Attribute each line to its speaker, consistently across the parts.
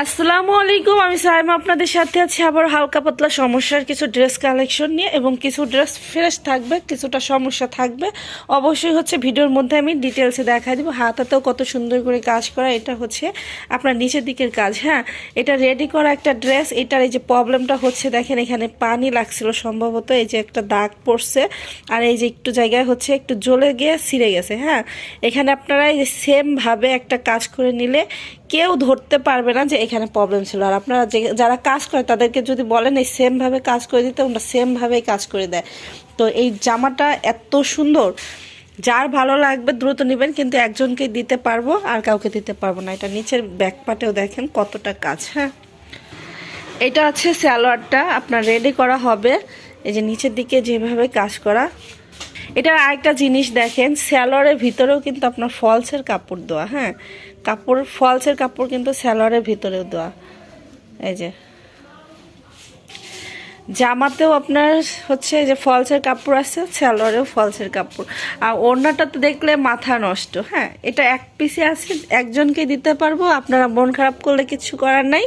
Speaker 1: আসসালামু আলাইকুম, আমি সাইমা আপনাদের সাথে আছি। আবার হালকা পাতলা সমস্যার কিছু ড্রেস কালেকশন নিয়ে এবং কিছু ড্রেস ফ্রেশ থাকবে, কিছুটা সমস্যা থাকবে। অবশ্যই হচ্ছে ভিডিওর মধ্যে আমি ডিটেলসে দেখাই দিব। হাতাতেও কত সুন্দর করে কাজ করা, এটা হচ্ছে আপনার নিচের দিকের কাজ হ্যাঁ? এটা রেডি করা একটা ড্রেস এটার এই যে প্রবলেমটা হচ্ছে, দেখেন এখানে পানি লাগছিল সম্ভবত, এই যে একটা দাগ পড়ছে, আর এই যে একটু জায়গায় হচ্ছে একটু জ্বলে গিয়ে ছিঁড়ে গেছে হ্যাঁ? এখানে আপনারা এই যে সেমভাবে একটা কাজ করে নিলে কেউ ধরতে পারবে না যে এখানে প্রবলেম ছিল। আর আপনারা যে, যারা কাজ করে, তাদেরকে যদি বলেন এই সেমভাবে কাজ করে দিতে, ওরা সেমভাবেই কাজ করে দেয়। তো এই জামাটা এত সুন্দর, যার ভালো লাগবে দ্রুত নেবেন, কিন্তু একজনকে দিতে পারব আর কাউকে দিতে পারব না। এটা নিচের ব্যাক পাটেও দেখেন কতটা কাজ হ্যাঁ। এটা আছে স্যালোয়ারটা আপনার রেডি করা হবে। এই যে নিচের দিকে যেভাবে কাজ করা। এটার আরেকটা জিনিস দেখেন স্যালোয়ারের ভিতরেও কিন্তু আপনার ফলসের কাপড় দেওয়া হ্যাঁ। কাপড় ফলসের কাপড় কিন্তু স্যালোয়ারের ভিতরে দেওয়া। এই যে। জামাতেও আপনার হচ্ছে যে ফলসের কাপড় আছে, সালোয়ারেও ফলসের কাপড়। আর ওড়নাটা তো দেখলে মাথা নষ্ট হ্যাঁ? এটা এক পিসে আছে একজনকে দিতে পারব, আপনারা মন খারাপ করলে কিছু করার নাই।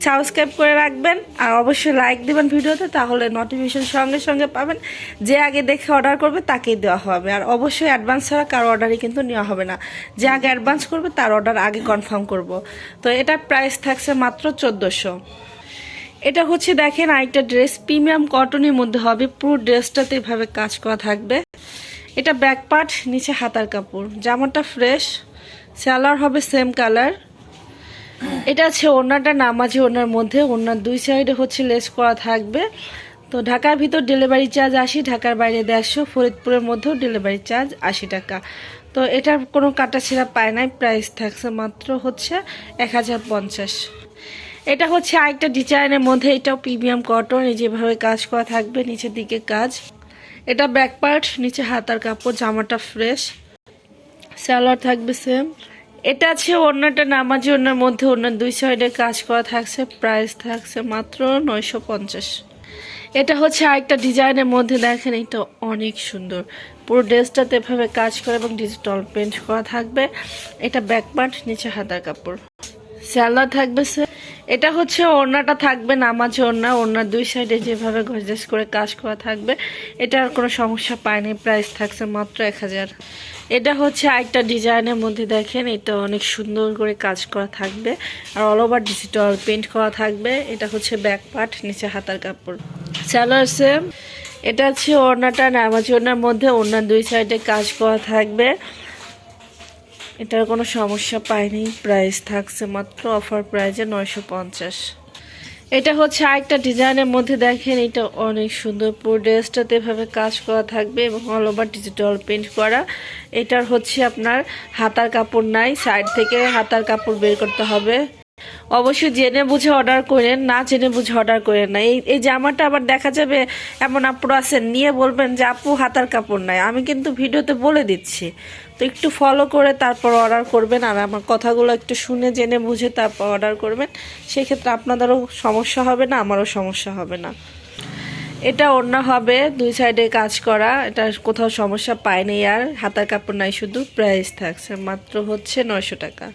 Speaker 1: সাবস্ক্রাইব করে রাখবেন, আর অবশ্যই লাইক দিবেন ভিডিওতে, তাহলে নোটিফিকেশন সঙ্গে সঙ্গে পাবেন। যে আগে দেখে অর্ডার করবে, তাকেই দেওয়া হবে। আর অবশ্যই অ্যাডভান্স ছাড়া কারও অর্ডারই কিন্তু নেওয়া হবে না। যে আগে অ্যাডভান্স করবে, তার অর্ডার আগে কনফার্ম করব। তো এটার প্রাইস থাকছে মাত্র চোদ্দোশো। এটা হচ্ছে দেখেন আরেকটা ড্রেস, প্রিমিয়াম কটনের মধ্যে হবে, পুরো ড্রেসটাতে এভাবে কাজ করা থাকবে। এটা ব্যাক পার্ট, নিচে হাতার কাপড়। জামাটা ফ্রেশ স্যালার হবে সেম কালার। এটা আছে ওনাটা নামাজি ওনার মধ্যে ওনার দুই সাইডে হচ্ছে লেস করা থাকবে। তো ঢাকার ভিতর ডেলিভারি চার্জ আশি, ঢাকার বাইরে দেড়শো, ফরিদপুরের মধ্যেও ডেলিভারি চার্জ আশি টাকা। তো এটার কোনো কাটা ছিঁড়া পায় নাই, প্রাইস থাকছে মাত্র হচ্ছে এক হাজার পঞ্চাশ। এটা হচ্ছে আরেকটা ডিজাইনের মধ্যে, এটাও প্রিমিয়াম কটন এই যেভাবে কাজ করা থাকবে, নিচের দিকে কাজ। এটা ব্যাক পার্ট নিচে হাতার কাপড়, জামাটা ফ্রেশ স্যালার থাকবে সেম এটা আছে অন্যটা নামাজি অন্যের মধ্যে অন্য দুই সাইডে কাজ করা থাকছে প্রাইস থাকছে মাত্র নয়শো পঞ্চাশ। এটা হচ্ছে আরেকটা ডিজাইনের মধ্যে, দেখেন এটা অনেক সুন্দর। পুরো ড্রেসটাতে এভাবে কাজ করা এবং ডিজিটাল পেন্ট করা থাকবে। এটা ব্যাক পার্ট নিচে হাতার কাপড়। স্যালার থাকবে স্যার এটা হচ্ছে ওড়নাটা থাকবে নামাজ ওড়না, ওড়নার দুই সাইডে যেভাবে গর্জেস করে কাজ করা থাকবে, এটার কোনো সমস্যা পায়নি প্রাইস থাকছে মাত্র এক হাজার। এটা হচ্ছে আরেকটা ডিজাইনের মধ্যে দেখেন, এটা অনেক সুন্দর করে কাজ করা থাকবে, আর অল ওভার ডিজিটাল পেন্ট করা থাকবে, এটা হচ্ছে ব্যাক পার্ট নিচে হাতার কাপড়। স্যালার সেম এটা হচ্ছে ওড়নাটা নামাজ ওড়নার মধ্যে, ওড়নার দুই সাইডে কাজ করা থাকবে। এটার কোনো সমস্যা পাইনি। প্রাইস থাকছে মাত্র অফার প্রাইজে নয়শো পঞ্চাশ। এটা হচ্ছে আরেকটা ডিজাইনের মধ্যে দেখেন, এটা অনেক সুন্দর। পুরো ড্রেসটাতে এভাবে কাজ করা থাকবে এবং অল ওভার ডিজিটাল প্রিন্ট করা। এটার হচ্ছে আপনার হাতার কাপড় নাই সাইড থেকে হাতার কাপড় বের করতে হবে। অবশ্যই জেনে বুঝে অর্ডার করেন, না জেনে বুঝে অর্ডার করেন না। এই এই জামাটা আবার দেখা যাবে এমন আপুরা আছেন নিয়ে বলবেন যে, আপু, হাতার কাপড় নাই। আমি কিন্তু ভিডিওতে বলে দিচ্ছি। তো একটু ফলো করে তারপর অর্ডার করবেন আর আমার কথাগুলো একটু শুনে, জেনে বুঝে তারপর অর্ডার করবেন। সেক্ষেত্রে আপনাদেরও সমস্যা হবে না, আমারও সমস্যা হবে না। এটা অন্য হবে, দুই সাইডে কাজ করা। এটা কোথাও সমস্যা পায়নি আর। হাতার কাপড় নাই, শুধু প্রাইস থাকছে। মাত্র হচ্ছে নয়শো টাকা।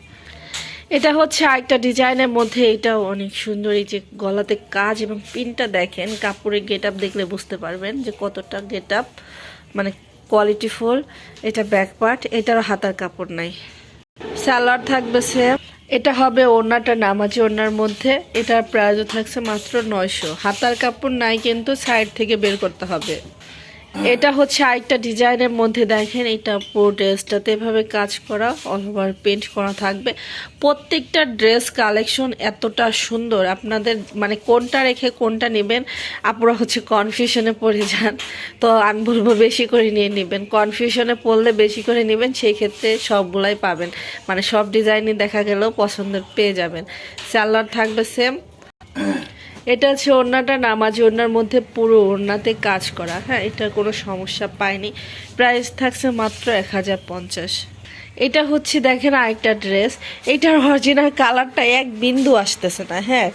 Speaker 1: এটা হচ্ছে আরেকটা ডিজাইনের মধ্যে, এটাও অনেক সুন্দর। এই যে গলাতে কাজ এবং পিনটা দেখেন, কাপড়ের গেট দেখলে বুঝতে পারবেন যে কতটা গেট মানে কোয়ালিটি ফুল এটা ব্যাক পার্ট, এটারও হাতার কাপড় নাই। স্যালাড থাকবে সেম এটা হবে ওড়নাটা নামাজি ওড়নার মধ্যে। এটার প্রাইসও থাকছে মাত্র নয়শো। হাতার কাপড় নাই কিন্তু সাইড থেকে বের করতে হবে। এটা হচ্ছে আরেকটা ডিজাইনের মধ্যে দেখেন, এটা পুরো ড্রেসটাতে এভাবে কাজ করা ওভার পেন্ট করা থাকবে। প্রত্যেকটা ড্রেস কালেকশন এতটা সুন্দর। আপনাদের মানে কোনটা রেখে কোনটা নেবেন আপনারা হচ্ছে কনফিউশনে পড়ে যান। তো আমি বলব বেশি করে নিয়ে নেবেন। কনফিউশনে পড়লে বেশি করে নেবেন, সেই ক্ষেত্রে সবগুলাই পাবেন। মানে সব ডিজাইনই দেখা গেলেও পছন্দের পেয়ে যাবেন। স্যালার থাকবে সেম এটা হচ্ছে ওড়নাটা নামাজি ওড়নার মধ্যে পুরো ওড়নাতে কাজ করা। হ্যাঁ এটার কোনো সমস্যা পায়নি প্রাইস থাকছে মাত্র এক হাজার পঞ্চাশ। এটা হচ্ছে দেখেন আরেকটা ড্রেস। এটার অরিজিনাল কালারটা এক বিন্দু আসতেছে না হ্যাঁ।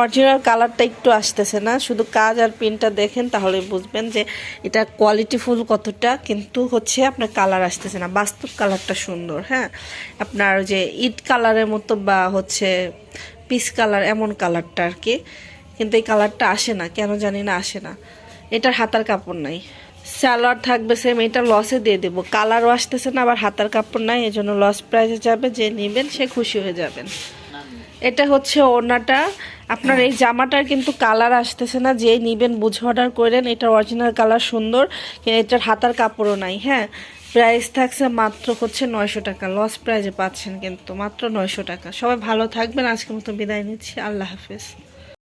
Speaker 1: অরিজিনাল কালারটা একটু আসতেছে না। শুধু কাজ আর পিনটা দেখেন, তাহলে বুঝবেন যে এটা কোয়ালিটি ফুল কতটা, কিন্তু হচ্ছে আপনার কালার আসতেছে না। বাস্তব কালারটা সুন্দর হ্যাঁ। আপনার যে ইট কালারের মতো বা হচ্ছে পিস কালার এমন কালারটা আর কি। কিন্তু এই কালারটা আসে না, কেন জানি না আসে না। এটার হাতার কাপড় নাই। স্যালোয়ার থাকবে সেম এটা লসে দিয়ে দেবো। কালারও আসতেছে না, আবার হাতার কাপড় নাই, এজন্য লস প্রাইসে যাবে, যে নেবেন সে খুশি হয়ে যাবেন। এটা হচ্ছে ওড়নাটা। আপনার এই জামাটার কিন্তু কালার আসতেছে না, যেই নিবেন বুঝে অর্ডার করেন, এটার অরিজিনাল কালার সুন্দর এটার হাতার কাপড়ও নাই হ্যাঁ? প্রাইস থাকছে মাত্র হচ্ছে নয়শো টাকা লস প্রাইজে পাচ্ছেন কিন্তু, মাত্র নয়শো টাকা। সবাই ভালো থাকবেন, আজকের মতো বিদায় নিচ্ছি, আল্লাহ হাফেজ।